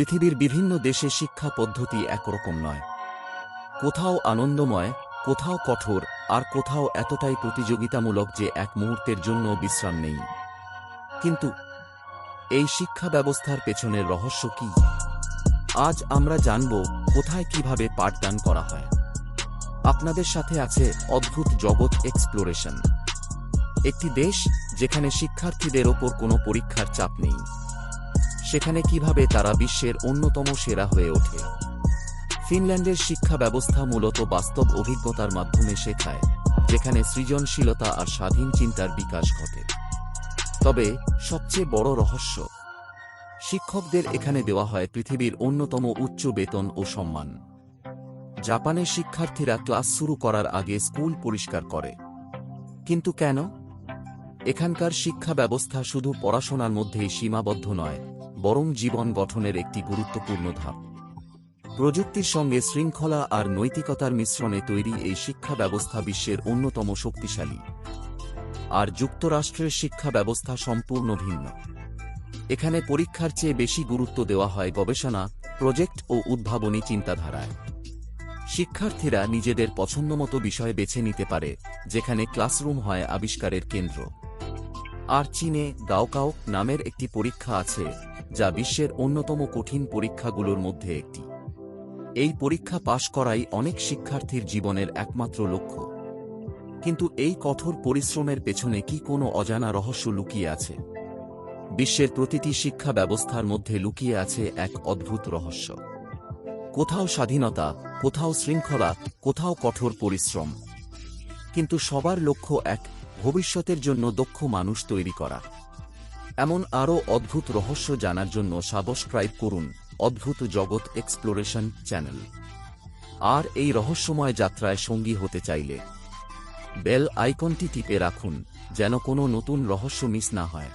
পৃথিবীর বিভিন্ন দেশে শিক্ষা পদ্ধতি একরকম নয়। কোথাও আনন্দময়, কোথাও কঠোর, আর কোথাও এতটাই প্রতিযোগিতামূলক যে এক মুহূর্তের জন্য বিশ্রাম নেই। কিন্তু এই শিক্ষা ব্যবস্থার পেছনের রহস্য কি? আজ আমরা জানব কোথায় কীভাবে পাঠদান করা হয়। আপনাদের সাথে আছে অদ্ভুত জগৎ এক্সপ্লোরেশন একটি দেশ যেখানে শিক্ষার্থীদের ওপর কোনো পরীক্ষার চাপ নেই। সেখানে কীভাবে তারা বিশ্বের অন্যতম সেরা হয়ে ওঠে। ফিনল্যান্ডের শিক্ষা ব্যবস্থা মূলত বাস্তব অভিজ্ঞতার মাধ্যমে শেখায়, যেখানে সৃজনশীলতা আর স্বাধীন চিন্তার বিকাশ ঘটে। তবে, সবচেয়ে বড় রহস্য, শিক্ষকদের এখানে দেওয়া হয় পৃথিবীর অন্যতম উচ্চ বেতন ও সম্মান। জাপানের শিক্ষার্থীরা ক্লাস শুরু করার আগে স্কুল পরিষ্কার করে। কিন্তু কেন? এখানকার শিক্ষা ব্যবস্থা শুধু পড়াশোনার মধ্যেই সীমাবদ্ধ নয় বরং জীবন গঠনের একটি গুরুত্বপূর্ণ ধাপ। প্রযুক্তির সঙ্গে শৃঙ্খলা আর নৈতিকতার মিশ্রণে তৈরি এই শিক্ষা ব্যবস্থা বিশ্বের অন্যতম শক্তিশালী। আর যুক্তরাষ্ট্রের শিক্ষা ব্যবস্থা সম্পূর্ণ ভিন্ন। এখানে পরীক্ষার চেয়ে বেশি গুরুত্ব দেওয়া হয় গবেষণা, প্রজেক্ট ও উদ্ভাবনী চিন্তাধারায়। শিক্ষার্থীরা নিজেদের পছন্দমতো বিষয় বেছে নিতে পারে, যেখানে ক্লাসরুম হয় আবিষ্কারের কেন্দ্র। আর চীনে গাওকাও নামের একটি পরীক্ষা আছে যা বিশ্বের অন্যতম কঠিন পরীক্ষাগুলোর মধ্যে একটি। এই পরীক্ষা পাশ করাই অনেক শিক্ষার্থীর জীবনের একমাত্র লক্ষ্য। কিন্তু এই কঠোর পরিশ্রমের পেছনে কি কোনো অজানা রহস্য লুকিয়ে আছে? বিশ্বের প্রতিটি শিক্ষা ব্যবস্থার মধ্যে লুকিয়ে আছে এক অদ্ভুত রহস্য। কোথাও স্বাধীনতা, কোথাও শৃঙ্খলা, কোথাও কঠোর পরিশ্রম। কিন্তু সবার লক্ষ্য এক, ভবিষ্যতের জন্য দক্ষ মানুষ তৈরি করা। এমন আরও অদ্ভুত রহস্য জানার জন্য সাবস্ক্রাইব করুন অদ্ভুত জগৎ এক্সপ্লোরেশন চ্যানেল। আর এই রহস্যময় যাত্রায় সঙ্গী হতে চাইলে বেল আইকনটি টিপে রাখুন যেন কোনো নতুন রহস্য মিস না হয়।